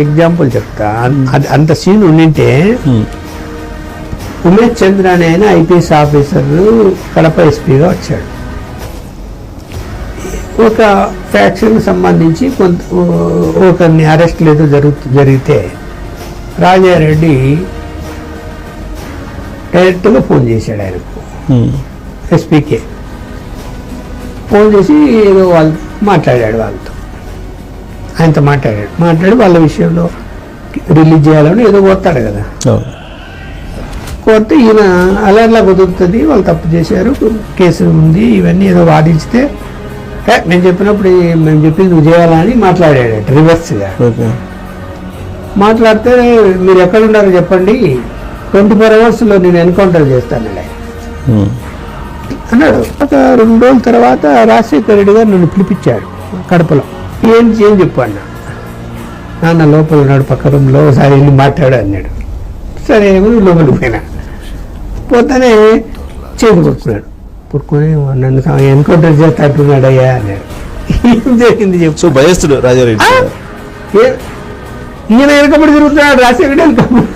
Example చెప్తా. అంత scene ఉండింటే ఉమ్. ఉమేష్ చంద్ర అనే ఆయన ఐపీఎస్ ఆఫీసర్ కడప ఎస్పీగా వచ్చాడు. ఒక ఫ్యాక్షన్ సంబంధించి కొంత ఒకరిని అరెస్ట్ లేదు జరుగు జరిగితే రాజారెడ్డి డైరెక్ట్గా ఫోన్ చేశాడు ఆయనకు. ఎస్పీకే ఫోన్ చేసి ఏదో వాళ్ళు మాట్లాడాడు వాళ్ళతో. ఆయనతో మాట్లాడాడు. మాట్లాడి వాళ్ళ విషయంలో రిలీజ్ చేయాలని ఏదో కోస్తాడు కదా. కోరితే ఈయన అలా అలా కుదురుతుంది వాళ్ళు తప్పు చేశారు కేసు ఉంది ఇవన్నీ ఏదో వాదించితే "ఏ, నేను చెప్పినప్పుడు మేము చెప్పింది నువ్వు చేయాలని మాట్లాడాడు. రివర్స్గా. ఓకే. మాట్లాడితే మీరు ఎక్కడ ఉన్నారో చెప్పండి. ట్వంటీ ఫోర్ అవర్స్లో నేను ఎన్కౌంటర్ చేస్తాను. ఆయన ఉమ్. అన్నాడు. ఒక రెండు రోజుల తర్వాత రాజశేఖర రెడ్డి గారు నన్ను పిలిపించాడు కడపలో. ఏం ఏం చెప్పు అన్న. నాన్న లోపల ఉన్నాడు పక్క రూమ్లో ఒకసారి వెళ్ళి మాట్లాడు అన్నాడు. సరే లోపలికి పోయినా. పోతానే చేతి పట్టుకున్నాడు పట్టుకొని నన్ను ఎన్కౌంటర్ చేస్తా అంటున్నాడు అయ్యా అన్నాడు. ఏం జరిగింది చెప్పు. సో భయస్తుడు రాజారెడ్డి. ఈయన వెనకబడి తిరుగుతున్నాడు రాజశేఖర రెడ్డి వెనకబడి.